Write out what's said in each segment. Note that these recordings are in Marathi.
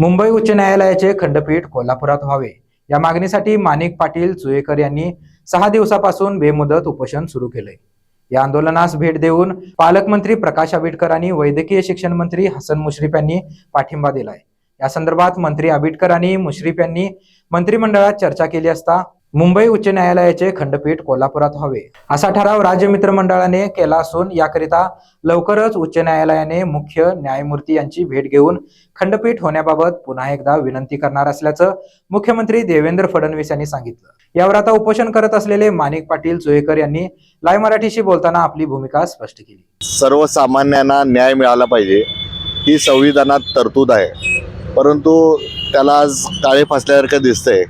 मुंबई उच्च न्यायालयाचे खंडपीठ कोल्हापुरात व्हावे. या मागणीसाठी माणिक पाटील चुएकर यांनी सहा दिवसापासून बेमुदत उपोषण सुरू केलंय. या आंदोलनास भेट देऊन पालकमंत्री प्रकाश आबिटकर आणि वैद्यकीय शिक्षण मंत्री हसन मुश्रीफ यांनी पाठिंबा दिलाय. या संदर्भात मंत्री आबिटकर आणि मुश्रीफ यांनी मंत्रिमंडळात चर्चा केली असता मुंबई उच्च न्यायालयाचे खंडपीठ कोल्हापुरात व्हावे असा ठराव राज्य मित्रमंडळाने केला असून याकरिता लवकरच उच्च न्यायालयाने मुख्य न्यायमूर्ती यांची भेट घेऊन खंडपीठ होण्याबाबत पुन्हा एकदा विनंती करणार असल्याचं मुख्यमंत्री देवेंद्र फडणवीस यांनी सांगितलं. यावर आता उपोषण करत असलेले माणिक पाटील जोहेकर यांनी लाईव्ह मराठीशी बोलताना आपली भूमिका स्पष्ट केली. सर्वसामान्यांना न्याय मिळाला पाहिजे ही संविधानात तरतूद आहे. परंतु त्याला आज काळे फासल्यासारखं दिसतंय.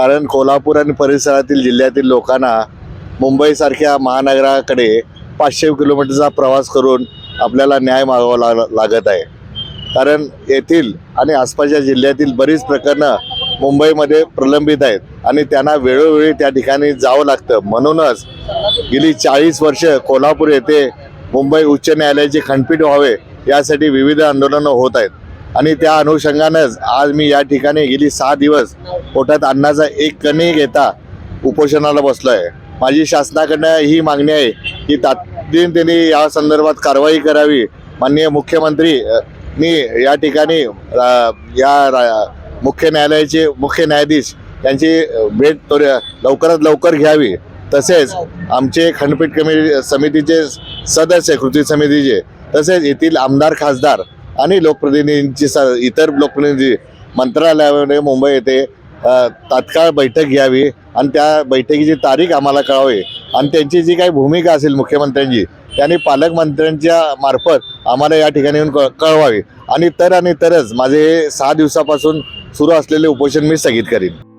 कारण कोल्हापूर आणि परिसरातील जिल्ह्यातील लोकांना मुंबईसारख्या महानगराकडे पाचशे किलोमीटरचा प्रवास करून आपल्याला न्याय मागावा ला लागत आहे. कारण येथील आणि आसपासच्या जिल्ह्यातील बरीच प्रकरणं मुंबईमध्ये प्रलंबित आहेत आणि त्यांना वेळोवेळी त्या ठिकाणी जावं लागतं. म्हणूनच गेली चाळीस वर्ष कोल्हापूर येथे मुंबई उच्च न्यायालयाचे खंडपीठ व्हावे यासाठी विविध आंदोलनं होत आहेत. आणि त्या अनुषंगानंच आज मी या ठिकाणी गेली सहा दिवस पोटात अन्नाचा एक कणी घेता उपोषणाला बसलो आहे माझी शासनाकडनं ही मागणी आहे की तातडीने त्यांनी या संदर्भात कारवाई करावी. माननीय मुख्यमंत्री मी या ठिकाणी या रा- मुख्य न्यायालयाचे मुख्य न्यायाधीश यांची भेट लवकरात लवकर घ्यावी. तसेच आमचे खंडपीठ कमिटी समितीचे सदस्य कृती समितीचे तसेच येथील आमदार खासदार आणि लोकप्रतिनिधींची स इतर लोकप्रतिनिधी मंत्रालयामध्ये मुंबई येथे तात्काळ बैठक घ्यावी आणि त्या बैठकीची तारीख आम्हाला कळावी. आणि त्यांची जी काही भूमिका असेल मुख्यमंत्र्यांची त्यांनी पालकमंत्र्यांच्या मार्फत आम्हाला या ठिकाणी येऊन कळ कळवावी. आणि तर आणि तरच माझे हे सहा दिवसापासून सुरू असलेले उपोषण मी स्थगित करीन.